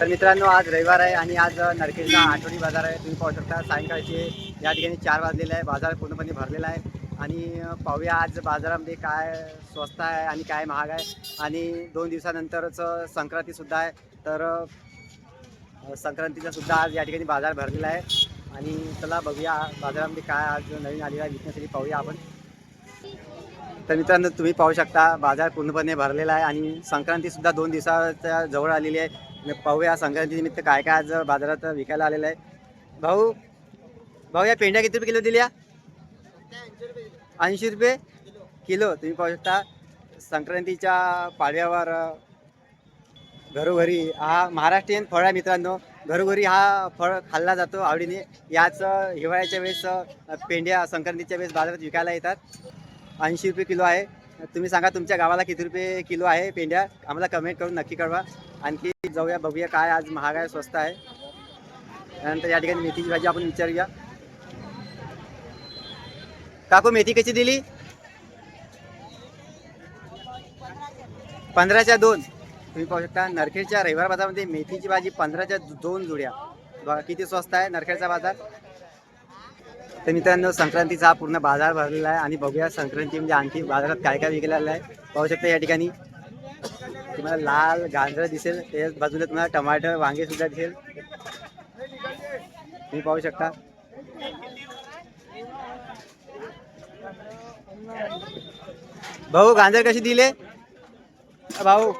तर मित्रांनो आज रविवार आहे आणि आज नरखेडचा आठवडी बाजार आहे. तुम्ही पाहू शकता सायंकाळचे या ठिकाणी चार वाजलेले आहे. बाजार पूर्णपणे भरलेला आहे. आणि पाहूया आज बाजारामध्ये काय स्वस्त आहे आणि काय महाग आहे. आणि दोन दिवसानंतरच संक्रांतीसुद्धा आहे. तर संक्रांतीचासुद्धा संक्रांतीचा सुद्धा आज या ठिकाणी बाजार भरलेला आहे. आणि चला बघूया बाजारामध्ये काय आज नवीन आलेला आहे. विकण्यासाठी पाहूया आपण. तर मित्रांनो तुम्ही पाहू शकता बाजार पूर्णपणे भरलेला आहे आणि संक्रांतीसुद्धा दोन दिवसाच्या जवळ आलेली आहे. पाहूया संक्रांतीनिमित्त काय काय आज बाजारात विकायला आलेलं आहे. भाऊ भाऊ या पेंड्या किती रुपये किलो दिल्या? ऐंशी रुपये किलो. तुम्ही पाहू शकता संक्रांतीच्या पाडव्यावर घरोघरी हा महाराष्ट्रीयन फळ आहे मित्रांनो. घरोघरी हा फळ खाल्ला जातो आवडीने. याच हिवाळ्याच्या वेळेस पेंड्या संक्रांतीच्या वेळेस बाजारात विकायला येतात. ऐंशी रुपये किलो आहे. तुम्ही सांगा तुमच्या गावाला किती रुपये किलो आहे पेंड्या आम्हाला कमेंट करून नक्की कळवा. आणखी जाऊया बघूया काय आज महाग आहे स्वस्त आहे. त्यानंतर या ठिकाणी मेथीची भाजी आपण विचारूया. काकू मेथी कशी दिली? पंधराच्या दोन. तुम्ही पाहू शकता नरखेडच्या रविवार बाजारामध्ये मेथीची भाजी पंधराच्या दोन जुड्या. किती स्वस्त आहे नरखेडचा बाजार. तर मित्रांनो संक्रांतीचा हा पूर्ण बाजार भरलेला आहे आणि बघूया संक्रांती म्हणजे आणखी बाजारात काय काय विकलेलं आहे. पाहू शकता या ठिकाणी. तुम्हाला लाल गाजर दिसेल त्याच बाजूला तुम्हाला टमाटर वांगे सुद्धा दिसेल. तुम्ही पाहू शकता. भाऊ गांजर कशी दिले? भाऊ.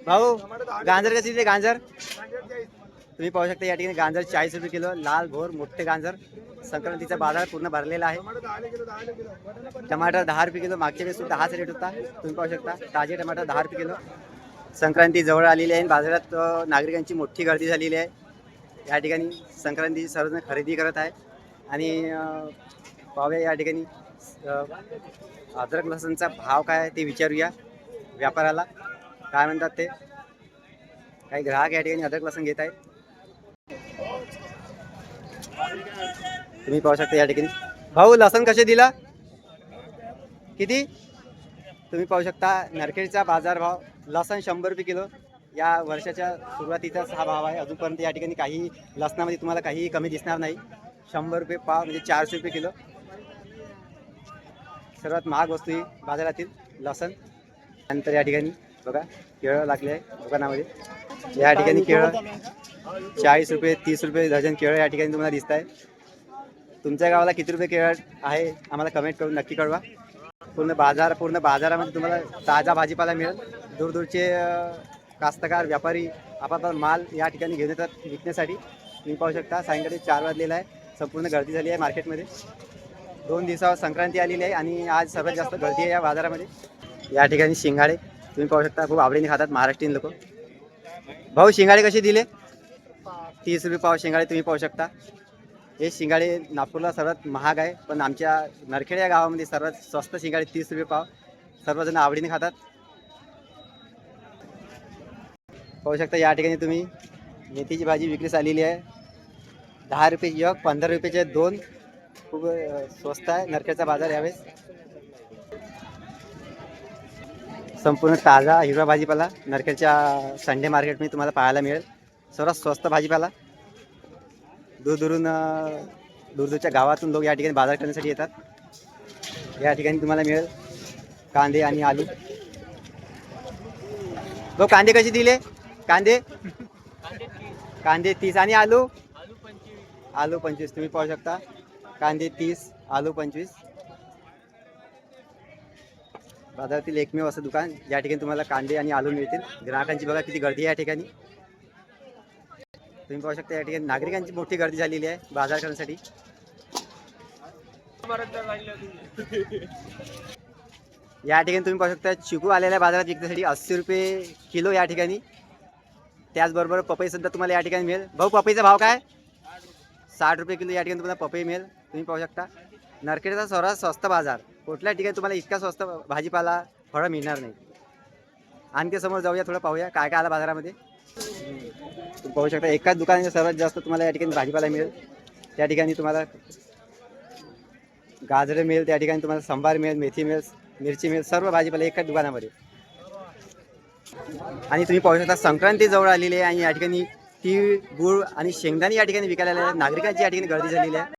भाऊ गांजर कशी दिले गांजर? तुम्ही पाहू शकता या ठिकाणी गांजर चाळीस रुपये किलो लाल घोर मोठे गांजर. संक्रांतीचा बाजार पूर्ण भरलेला आहे. टमाटर दहा रुपये किलो मागच्या वेळेस सुद्धा दहाच रेट होता. तुम्ही पाहू शकता ताजे टमाटर दहा रुपये किलो. संक्रांती जवळ आलेली आहे आणि बाजारात नागरिकांची मोठी गर्दी झालेली आहे. या ठिकाणी संक्रांतीची सर्वजण खरेदी करत आहे आणि पाहूया या ठिकाणी अद्रक लसणचा भाव काय आहे ते विचारूया व्यापाराला. काय म्हणतात ते? काही ग्राहक या ठिकाणी अद्रक लसण घेत आहेत. तुम्ही पाहू शकता या ठिकाणी. भाऊ लसण कसे दिला? किती? तुम्ही पाहू शकता नरखेडचा बाजारभाव लसण शंभर रुपये किलो. या वर्षाच्या सुरुवातीचाच हा भाव आहे. अजूनपर्यंत या ठिकाणी काही लसणामध्ये तुम्हाला काहीही कमी दिसणार नाही. शंभर रुपये पाव म्हणजे चारशे रुपये किलो. सर्वात महाग वस्तू ही बाजारातील लसण. नंतर या ठिकाणी बघा केळं लागले आहे दुकानामध्ये. या ठिकाणी केळं चाळीस रुपये तीस रुपये डझन केळं या ठिकाणी तुम्हाला दिसत आहे तुमच्या गावाला किती रुपये केळं आहे आम्हाला कमेंट करून नक्की कळवा. पूर्ण बाजार पूर्ण बाजारामध्ये तुम्हाला ताजा भाजीपाला मिळेल. दूरदूरचे कास्तकार व्यापारी आपापला माल या ठिकाणी घेऊन येतात विकण्यासाठी. तुम्ही पाहू शकता सायंकाळी चार वाजलेला आहे. संपूर्ण गर्दी झाली आहे मार्केटमध्ये. दोन दिवसावर संक्रांती आलेली आहे आणि आज सर्वात जास्त गर्दी आहे या बाजारामध्ये. या ठिकाणी शिंगाडे तुम्ही पाहू शकता खूप आवडीने खातात महाराष्ट्रीयन लोक. भाऊ शिंगाडे कसे दिले? तीस रुपये पाव शिंगाडे तुम्ही पाहू शकता. हे शिंगाडे नागपूरला सर्वात महाग आहे पण आमच्या नरखेड या गावामध्ये सर्वात स्वस्त शिंगाडे तीस रुपये पाव. सर्वजण आवडीने खातात. पाहू शकता या ठिकाणी तुम्ही. मेथीची भाजी विक्रीस आलेली आहे. दहा रुपये एक पंधरा रुपयाचे दोन. खूप स्वस्त आहे. नरखेडचा बाजार यावेळेस. संपूर्ण ताजा हिरवा भाजीपाला नरखेडच्या संडे मार्केटमध्ये तुम्हाला पाहायला मिळेल. सर्वात स्वस्त भाजीपाला. दूरदूरून दूरदूरच्या गावातून लोक या ठिकाणी बाजार करण्यासाठी येतात. या ठिकाणी तुम्हाला मिळेल कांदे आणि आलू. तो कांदे कसे दिले? कांदे? कांदे तीस आणि आलू? आलू पंचवीस तुम्ही पाहू शकता. कांदे तीस आलू पंचवीस. बाजारातील एकमेव असं दुकान या ठिकाणी तुम्हाला कांदे आणि आलू मिळतील. ग्राहकांची बघा किती गर्दी आहे या ठिकाणी. तुम्ही पाहू शकता या ठिकाणी नागरिकांची मोठी गर्दी झालेली आहे बाजार करण्यासाठी. या ठिकाणी तुम्ही पाहू शकता चिकू आलेल्या बाजारात विकण्यासाठी अस्सी रुपये किलो या ठिकाणी. त्याचबरोबर पपई सुद्धा तुम्हाला या ठिकाणी मिळेल. भाऊ पपईचा भाव काय? साठ रुपये किलो या ठिकाणी तुम्हाला पपई मिळेल. तुम्ही पाहू शकता. नरखेडचा सर्वात स्वस्त बाजार. कुठल्या ठिकाणी तुम्हाला इतका स्वस्त भाजीपाला फळं मिळणार नाही. आणखी समोर जाऊया थोडं पाहूया. काय काय आलं बाजारामध्ये? तुम्ही पाहू शकता. एकाच दुकानात सर्वात जास्त तुम्हाला या ठिकाणी भाजीपाला मिळेल. त्या ठिकाणी तुम्हाला गाजरं मिळेल त्या ठिकाणी तुम्हाला संभार मिळेल मेथी मिळेल मिरची मिळेल सर्व भाजीपाला एकाच दुकानामध्ये. आणि तुम्ही पाहू शकता संक्रांती जवळ आलेली आहे आणि या ठिकाणी तीळ गुळ आणि शेंगदाणे या ठिकाणी विकायला आलेले आहेत. नागरिकांची या ठिकाणी गर्दी झालेली आहे.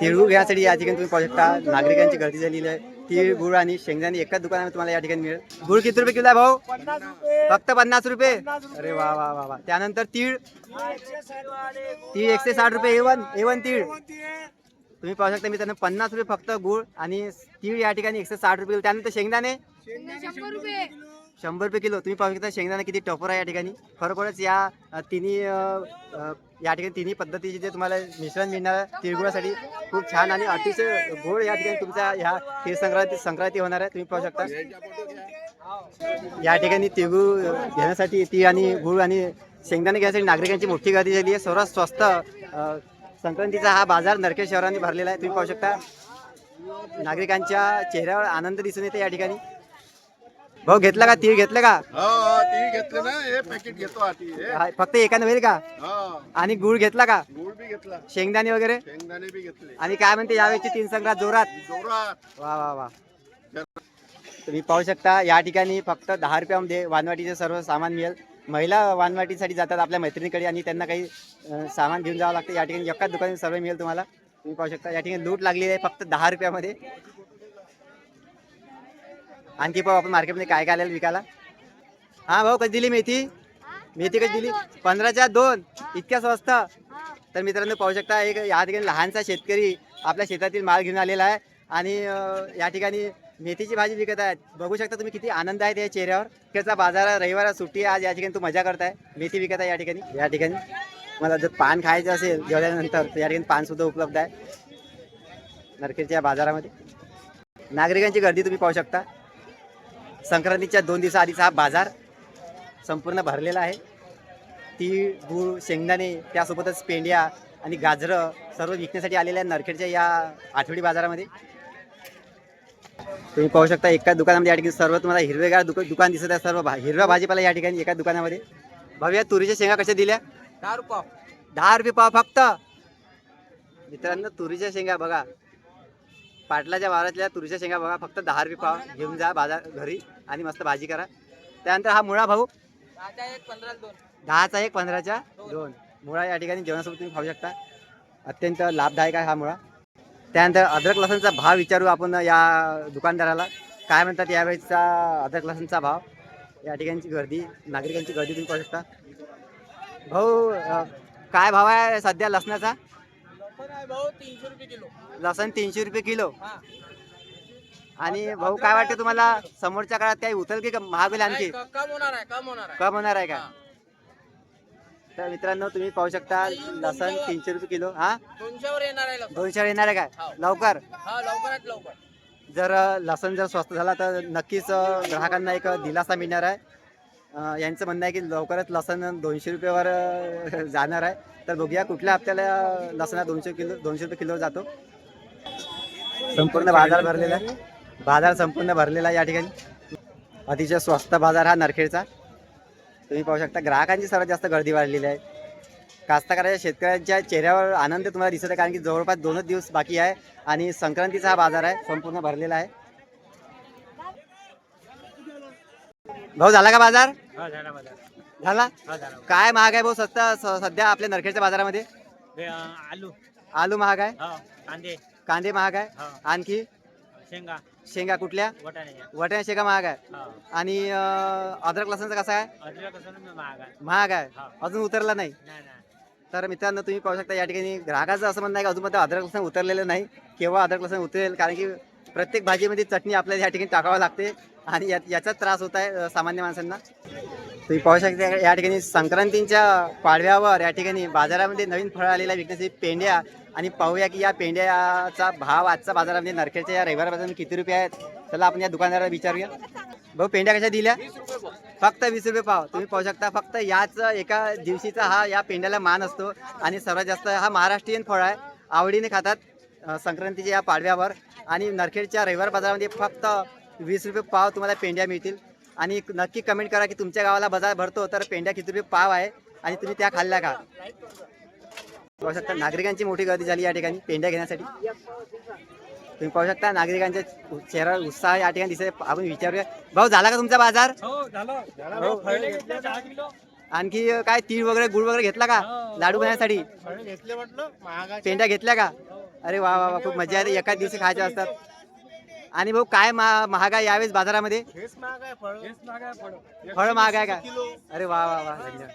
तिळगुळ घ्यासाठी या ठिकाणी तुम्ही पाहू शकता नागरिकांची गर्दी झालेली आहे. तीळ गुळ आणि शेंगदाणे एकाच दुकानामध्ये तुम्हाला या ठिकाणी मिळेल. गुळ किती रुपये किलो आहे भाऊ? फक्त पन्नास रुपये? अरे वा वा वा वा. त्यानंतर तीळ? तीळ एकशे साठ रुपये. एवन एवन तीळ? तुम्ही पाहू शकता मी त्यांना पन्नास रुपये फक्त गुळ आणि तीळ या ठिकाणी एकशे साठ रुपये त्यानंतर शेंगदाणे? शंभर रुपये किलो. तुम्ही पाहू शकता शेंगदाणा किती टॉपर आहे या ठिकाणी. खरोखरच या तिन्ही या ठिकाणी तिन्ही पद्धतीचे जे तुम्हाला मिश्रण मिळणार आहे, तिळगुळासाठी खूप छान आणि अतिशय गोड या ठिकाणी तुमच्या ह्या तीळ संक्रांती संक्रांती होणार आहे. तुम्ही पाहू शकता. या ठिकाणी तिळगुळ घेण्यासाठी ती आणि गुळ आणि शेंगदाणे घेण्यासाठी नागरिकांची मोठी गर्दी झाली आहे. सर्वात स्वस्त संक्रांतीचा हा बाजार नरखेड शहराने भरलेला आहे. तुम्ही पाहू शकता. नागरिकांच्या चेहऱ्यावर आनंद दिसून येते या ठिकाणी. भाऊ घेतला का? तीळ घेतलं का? हा ती घेतले ना. हे पॅकेट घेतो आधी हे. हा, फक्त एकानं होईल का? हा. आणि गुळ घेतला का? गुळ बी घेतला. शेंगदाणे वगैरे? शेंगदाणे बी घेतले. आणि काय म्हणते यावेळेची तीन संक्रांत जोरात? जोरात. वा वा वा. तुम्ही पाहू शकता या ठिकाणी फक्त दहा रुपयामध्ये वानवाटीचे सर्व सामान मिळेल. महिला वानवाटीसाठी जातात आपल्या मैत्रिणीकडे आणि त्यांना काही अं, सामान घेऊन जावं लागतं. या ठिकाणी एकाच दुकानात सर्व मिळेल तुम्हाला. तुम्ही पाहू शकता या ठिकाणी लूट लागलेली आहे फक्त दहा रुपयामध्ये आणखी पाहू आपण मार्केटमध्ये काय काय आलेलं विकायला? हा भाऊ कधी दिली मेथी? मेथी कधी दिली? पंधराच्या दोन. इतक्या स्वस्त. तर मित्रांनो पाहू शकता एक या ठिकाणी लहानसा शेतकरी आपल्या शेतातील माल घेऊन आलेला आहे. आणि या ठिकाणी मेथीची भाजी विकत आहेत. बघू शकता तुम्ही किती आनंद आहे त्या चेहऱ्यावर. त्याचा बाजार रविवार सुट्टी आहे. आज या ठिकाणी तू मजा करताय. मेथी विकत आहे या ठिकाणी. या ठिकाणी मला जर पान खायचं असेल जेवल्यानंतर तर या ठिकाणी पान सुद्धा उपलब्ध आहे. नरखेडच्या बाजारामध्ये. नागरिकांची गर्दी तुम्ही पाहू शकता. संक्रांतीच्या दोन दिवसा आधीचा हा बाजार संपूर्ण भरलेला आहे. तीळ गूळ शेंगदाणे त्यासोबतच पेंड्या आणि गाजरं सर्व विकण्यासाठी आलेल्या नरखेडच्या या आठवडी बाजारामध्ये. तुम्ही पाहू शकता एका दुकानामध्ये या ठिकाणी सर्व तुम्हाला हिरवेगार दुक दुकान दिसत आहे. सर्व भा हिरवा भाजीपाला या ठिकाणी एका दुकानामध्ये. भव्या तुरीच्या शेंगा कशा दिल्या? दहा रुपये दहा रुपये पाव फक्त. मित्रांनो तुरीच्या शेंगा बघा. पाटलाच्या वावरातल्या तुरीच्या शेंगा बघा फक्त दहा रुपये पाव. घेऊन जा बाजार घरी आणि मस्त भाजी करा. त्यानंतर हा मुळा भाऊ. दहाचा एक पंधराच्या दोन. मुळा या ठिकाणी जेवणासोबत तुम्ही खाऊ शकता. अत्यंत लाभदायक आहे हा मुळा. त्यानंतर अद्रक लसणचा भाव विचारू आपण या दुकानदाराला. काय म्हणतात यावेळेचा अद्रक लसणचा भाव? या ठिकाणची गर्दी नागरिकांची गर्दी तुम्ही पाहू शकता. भाऊ काय भाव आहे सध्या लसणाचा? भाऊ तीनशे रुपये किलो. लसण तीनशे रुपये किलो. हा. आणि भाऊ काय वाटतं तुम्हाला? समोरच्या काळात काही उतल की महाग होईल आणखी? नाही, क- कम होणार आहे कम होणार आहे. कम होणार आहे का. तर मित्रांनो तुम्ही पाहू शकता लसण तीनशे रुपये किलो हा? दोनशेवर येणार आहे लवकर. दोनशे येणार आहे काय लवकर? हा लवकरात लवकर. जर लसण जर स्वस्त झाला तर नक्कीच ग्राहकांना एक दिलासा मिळणार आहे. यांचं म्हणणं आहे की लवकरच लसण दोनशे रुपयावर जाणार आहे. तर बघूया कुठल्या हप्त्याला लसणा दोनशे किलो दोनशे रुपये किलो जातो. संपूर्ण बाजार भरलेला आहे. बाजार संपूर्ण भरलेला आहे या ठिकाणी. अतिशय स्वस्त बाजार हा नरखेडचा. तुम्ही पाहू शकता ग्राहकांची सर्वात जास्त गर्दी वाढलेली आहे. कास्तकाराच्या शेतकऱ्यांच्या चेहऱ्यावर आनंद तुम्हाला दिसत आहे कारण की जवळपास दोनच दिवस बाकी आहे आणि संक्रांतीचा हा बाजार आहे संपूर्ण भरलेला आहे. भाऊ झाला का बाजार? हा झाला माझा. झाला? हा झाला काय महाग आहे भाऊ सध्या स- सध्या आपल्या नरखेडच्या बाजारामध्ये? आलू. आलू महाग आहे? हा कांदे. कांदे महाग आहे? हा. आणखी? शेंगा. शेंगा कुठल्या? वटाण्याच्या. वटाणा शेंगा महाग आहे हा. आणि अं, अद्रक लसणचा कसा आहे? अद्रक महाग आहे. महाग आहे. अजून उतरला नाही? नाही नाही. तर मित्रांनो तुम्ही पाहू शकता या ठिकाणी ग्राहकाचं असं म्हणणं आहे की अजून मध्ये अद्रक लसण उतरलेलं नाही. केव्हा अद्रक लसण उतरेल? कारण की प्रत्येक भाजीमध्ये चटणी आपल्याला या ठिकाणी टाकावं लागते आणि या याचा त्रास होत आहे सामान्य माणसांना. तुम्ही पाहू शकता या ठिकाणी संक्रांतीच्या पाडव्यावर या ठिकाणी बाजारामध्ये नवीन फळं आलेल्या विकण्यासाठी पेंड्या आणि पाहूया की या पेंड्याचा भाव आजचा बाजारामध्ये नरखेडच्या या रविवार बाजारामध्ये किती रुपये आहेत त्याला आपण या दुकानदाराला विचारूया. भाऊ पेंड्या कशा दिल्या? फक्त वीस रुपये पाव. तुम्ही पाहू शकता फक्त याच एका दिवशीचा हा या पेंड्याला मान असतो आणि सर्वात जास्त हा महाराष्ट्रीयन फळ आहे. आवडीने खातात. संक्रांतीच्या या पाडव्यावर आणि नरखेडच्या रविवार बाजारामध्ये फक्त वीस रुपये पाव तुम्हाला पेंड्या मिळतील. आणि नक्की कमेंट करा की तुमच्या गावाला बाजार भरतो तर पेंड्या किती रुपये पाव आहे आणि तुम्ही त्या खाल्ल्या का? पाहू शकता नागरिकांची मोठी गर्दी झाली या ठिकाणी पेंड्या घेण्यासाठी. तुम्ही पाहू शकता नागरिकांच्या चेहरा उत्साह या ठिकाणी दिसत आपण विचारूया. भाऊ झाला का तुमचा बाजार? हो आणखी काय तीळ वगैरे गुळ वगैरे घेतला का? लाडू बनवण्यासाठी? घेतले म्हटलं पेंड्या घेतल्या का? अरे वा वा वा खूप मजा येते. एकाच दिवशी खायचे असतात. आणि भाऊ काय मा- महाग आहे यावेळेस बाजारामध्ये? फळ महाग आहे का? अरे वा वा वा धन्यवाद.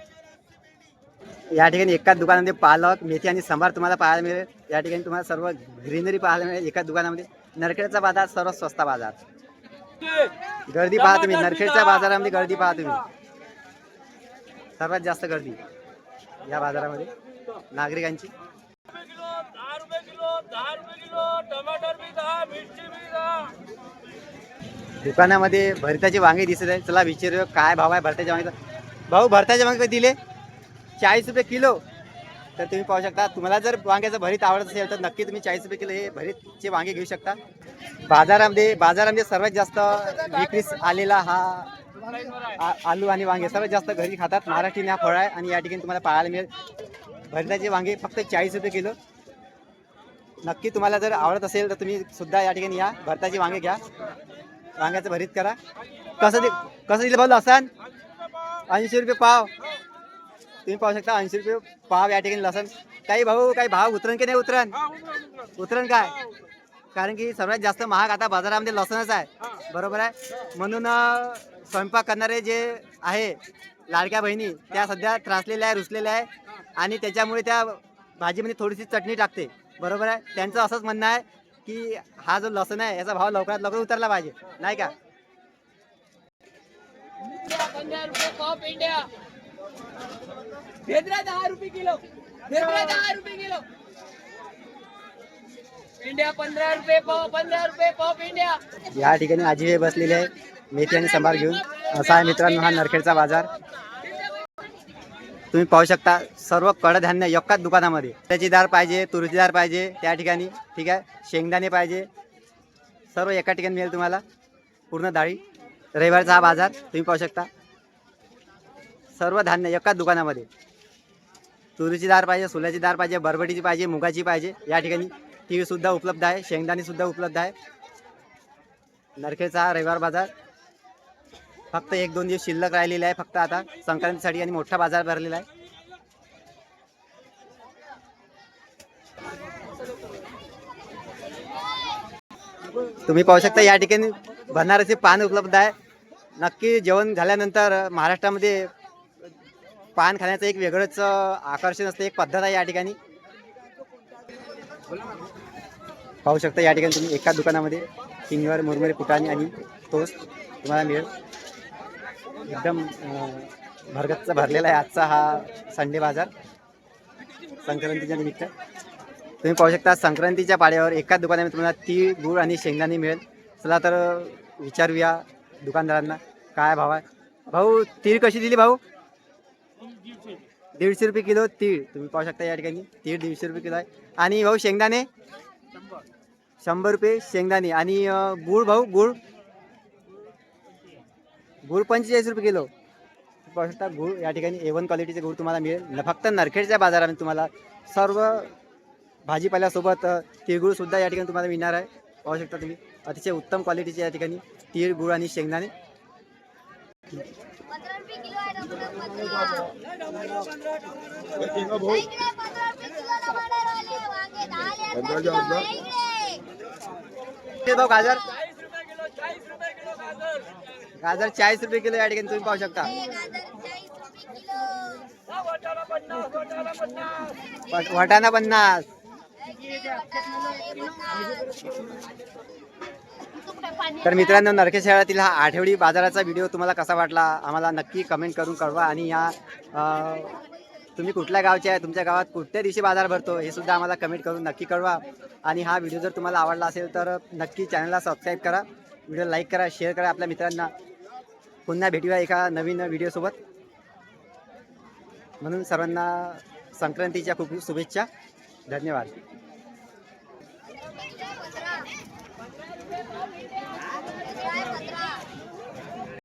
या ठिकाणी एकाच दुकानामध्ये पालक मेथी आणि सांबार तुम्हाला पाहायला मिळेल. या ठिकाणी तुम्हाला सर्व ग्रीनरी पाहायला मिळेल एकाच दुकानामध्ये. नरखेडचा बाजार सर्वात स्वस्त बाजार. गर्दी पाहा तुम्ही नरखेडच्या बाजारामध्ये गर्दी पहा तुम्ही. सर्वात जास्त गर्दी या बाजारामध्ये नागरिकांची. दुकानामध्ये भरताचे वांगे दिसत आहे. चला विचारूया काय भाव आहे भरताच्या वांग्याचा भाऊ भरताचे वांगे दिले? चाळीस रुपये किलो. तर तुम्ही पाहू शकता तुम्हाला जर वांग्याचं भरीत आवडत असेल तर नक्की तुम्ही चाळीस रुपये किलो हे भरीतचे वांगे घेऊ शकता. बाजारामध्ये बाजारामध्ये सर्वात जास्त विक्रीस आलेला हा आलू आणि वांगे सर्वात जास्त घरी खातात. महाराष्ट्रीयन हा फळ आहे आणि या ठिकाणी तुम्हाला पाहायला मिळेल. भरताचे वांगे फक्त चाळीस रुपये किलो. नक्की तुम्हाला जर आवडत असेल तर तुम्ही सुद्धा या ठिकाणी या. भरताचे वांगे घ्या. वांग्याचं भरीत करा. कसं दे कसं दिलं भाऊ लसण? ऐंशी रुपये पाव. तुम्ही पाहू शकता ऐंशी रुपये पाव या ठिकाणी लसण. काही भाऊ काही भाव उतरण की नाही उतरण? उतरण काय? कारण की सर्वात जास्त महाग आता बाजारामध्ये लसणच आहे. बरोबर आहे? म्हणून स्वयंपाक करणारे जे आहे लाडक्या बहिणी त्या सध्या त्रासलेल्या आहे रुसलेल्या आहे आणि त्याच्यामुळे त्या भाजीमध्ये थोडीशी चटणी टाकते. बरोबर आहे? त्यांचं असंच म्हणणं आहे की हा जो लसण आहे याचा भाव लवकरात लवकर उतरला पाहिजे. नाही का? पंधरा रुपये पाव पेंड्या भेद्रा दहा रुपये किलो. भेद्रा दहा रुपये किलो. पेंड्या पंधरा रुपये पाव पंधरा रुपये पाव पेंड्या या ठिकाणी आजी हे बसलेले आहे मेथी आणि सांबार घेऊन असा आहे मित्रांनो हा नरखेडचा बाजार. तुम्ही पाहू शकता सर्व कडधान्य एकाच दुकानामध्ये. त्याची डाळ पाहिजे तुरीची दार पाहिजे त्या ठिकाणी ठीक आहे? शेंगदाणे पाहिजे. सर्व एका ठिकाणी मिळेल तुम्हाला. पूर्ण डाळी. रविवारचा हा बाजार तुम्ही पाहू शकता. सर्व धान्य एकाच दुकानामध्ये. तुरीची डाळ पाहिजे सोल्याची डाळ पाहिजे बरबटीची पाहिजे मुगाची पाहिजे या ठिकाणी. टी सुद्धा उपलब्ध आहे शेंगदाणेसुद्धा उपलब्ध आहे. नरखेडचा हा रविवार बाजार. फक्त एक दोन दिवस शिल्लक राहिलेला आहे फक्त आता संक्रांतीसाठी आणि मोठा बाजार भरलेला आहे. तुम्ही पाहू शकता या ठिकाणी भंडाराचे पान उपलब्ध आहे. नक्की जेवण झाल्यानंतर महाराष्ट्रामध्ये पान खाण्याचं एक वेगळंच आकर्षण असतं एक पद्धत आहे या ठिकाणी. पाहू शकता या ठिकाणी तुम्ही एका दुकानामध्ये किंगवर मुरमुरे कुटाणी आणि तोस तुम्हाला मिळेल. एकदम अं, भरगच्च भरलेला आहे आजचा हा संडे बाजार. संक्रांतीच्या निमित्त. तुम्ही पाहू शकता संक्रांतीच्या पाड्यावर एकाच दुकानामध्ये तुम्हाला तीळ गूळ आणि शेंगदाणे मिळेल. चला तर विचारूया दुकानदारांना काय भाव आहे? भाऊ तीळ कशी दिली भाऊ? दीडशे रुपये किलो तीळ. तुम्ही पाहू शकता या ठिकाणी तीळ दीडशे रुपये किलो आहे. आणि भाऊ शेंगदाणे? शंभर रुपये शेंगदाणे. आणि गूळ भाऊ गूळ? गूळ पंचेचाळीस रुपये किलो. पाहू शकता गूळ या ठिकाणी ए वन क्वालिटीचे गूळ तुम्हाला मिळेल. न फक्त नरखेडच्या बाजारामध्ये तुम्हाला सर्व भाजीपाल्यासोबत अ, तिळगुळ सुद्धा या ठिकाणी तुम्हाला मिळणार आहे. पाहू शकता तुम्ही. अतिशय उत्तम क्वालिटीचे या ठिकाणी तीळ गुळ आणि शेंगदाणे. पंधरा रुपये गाजर चाळीस रुपये किलो या ठिकाणी तुम्ही पाहू शकता. वाटाणा पन्नास. तर मित्रांनो नरखेड शहरातील हा आठवडी बाजाराचा व्हिडिओ तुम्हाला कसा वाटला? आम्हाला नक्की कमेंट करून कळवा आणि या तुम्ही कुठल्या गावचे आहे? तुमच्या गावात कुठल्या दिवशी बाजार भरतो? हे सुद्धा आम्हाला कमेंट करून नक्की कळवा. आणि हा व्हिडिओ जर तुम्हाला आवडला असेल तर नक्की चॅनलला सबस्क्राईब करा. व्हिडिओ लाईक करा शेअर करा आपल्या मित्रांना. पुन्हा भेटूया एका नवीन व्हिडिओसोबत. म्हणून सर्वांना संक्रांतीच्या खूप खूप शुभेच्छा. धन्यवाद.